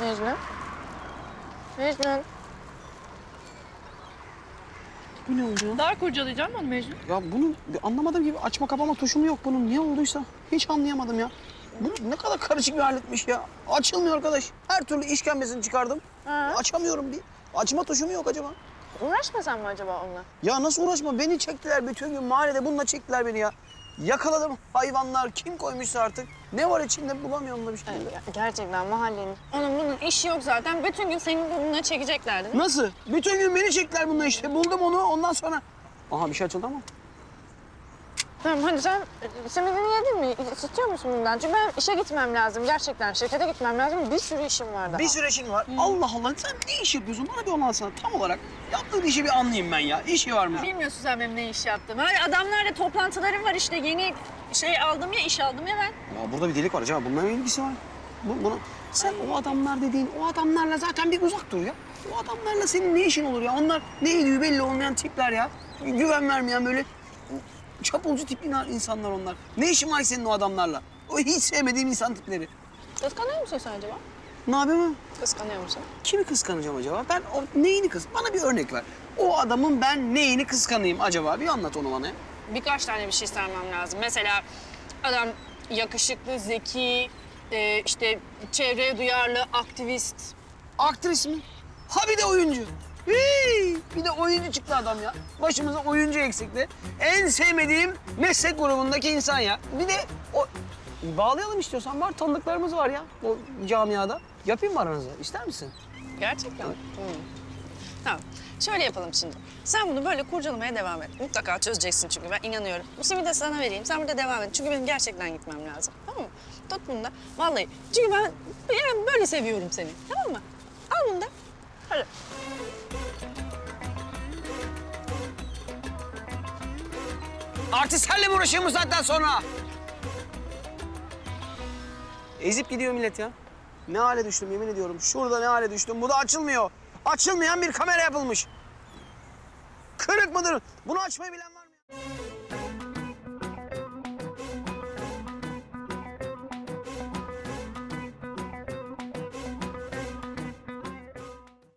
Mecnun. Mecnun. Bu ne oldu ya? Daha kurcalayacağım onu Mecnun. Ya bunu bir anlamadığım gibi açma kapama tuşu mu yok bunun? Niye olduysa? Hiç anlayamadım ya. Bu ne kadar karışık bir aletmiş ya. Açılmıyor arkadaş. Her türlü işkembesini çıkardım. Ha. Açamıyorum bir. Açma tuşu mu yok acaba? Uğraşmasan mı acaba onunla? Ya nasıl uğraşma? Beni çektiler bütün gün mahallede bununla çektiler beni ya. Yakaladım hayvanlar. Kim koymuşsa artık. Ne var içinde bulamıyorum da bir şey. Ger- Gerçekten mahallenin. Onun bunun işi yok zaten. Bütün gün senin burnuna çekecekler değil mi? Nasıl? Bütün gün beni çektiler bununla işte. Buldum onu ondan sonra. Aha bir şey açıldı ama. Tamam hadi sen simidini yedin mi? İstiyor musun bundan? Çünkü ben işe gitmem lazım. Gerçekten şirkete gitmem lazım. Bir sürü işim var daha. Bir süre işin var. Allah Allah sen ne iş yapıyorsun? Bana bir anlatsana tam olarak. Yaptığın işi bir anlayayım ben ya. İşi var mı? Bilmiyorsun sen benim ne iş yaptığımı. Hayır, adamlarla toplantılarım var işte. Yeni şey aldım ya, iş aldım ya ben. Ya burada bir delik var acaba. Bunların ilgisi var. Bu, bunu... Sen o adamlar dediğin, o adamlarla zaten bir uzak dur ya. O adamlarla senin ne işin olur ya? Onlar ne ediyor belli olmayan tipler ya. Güven vermeyen böyle çapulcu tip insanlar onlar. Ne işin var senin o adamlarla? O hiç sevmediğim insan tipleri. Kıskanıyor musun sen acaba? Ne yapayım? Kıskanıyor musun? Kimi kıskanacağım acaba? Ben o neyini kıs? Bana bir örnek ver. O adamın ben neyini kıskanayım acaba? Bir anlat onu bana. Birkaç tane bir şey sarmam lazım. Mesela adam yakışıklı, zeki, e, işte çevreye duyarlı, aktivist. Aktris mi? Ha bir de oyuncu. Hii, bir de oyuncu çıktı adam ya. Başımıza oyuncu eksikti. En sevmediğim meslek grubundaki insan ya. Bir de o... Bağlayalım istiyorsan var. Tanıdıklarımız var ya o camiada. Yapayım mı aranızda? İster misin? Gerçekten mi? Hmm. Tamam. Şöyle yapalım şimdi. Sen bunu böyle kurcalamaya devam et. Mutlaka çözeceksin çünkü ben inanıyorum. Bu simidi de sana vereyim. Sen burada devam et. Çünkü benim gerçekten gitmem lazım. Tamam mı? Tut bunu da. Vallahi. Çünkü ben yani böyle seviyorum seni. Tamam mı? Al bunu da. Hadi. Artistlerle mi uğraşayım bu saatten sonra? Ezip gidiyor millet ya. Ne hale düştüm yemin ediyorum. Şurada ne hale düştüm. Bu da açılmıyor. Açılmayan bir kamera yapılmış. Kırık mıdır? Bunu açmayı bilen var.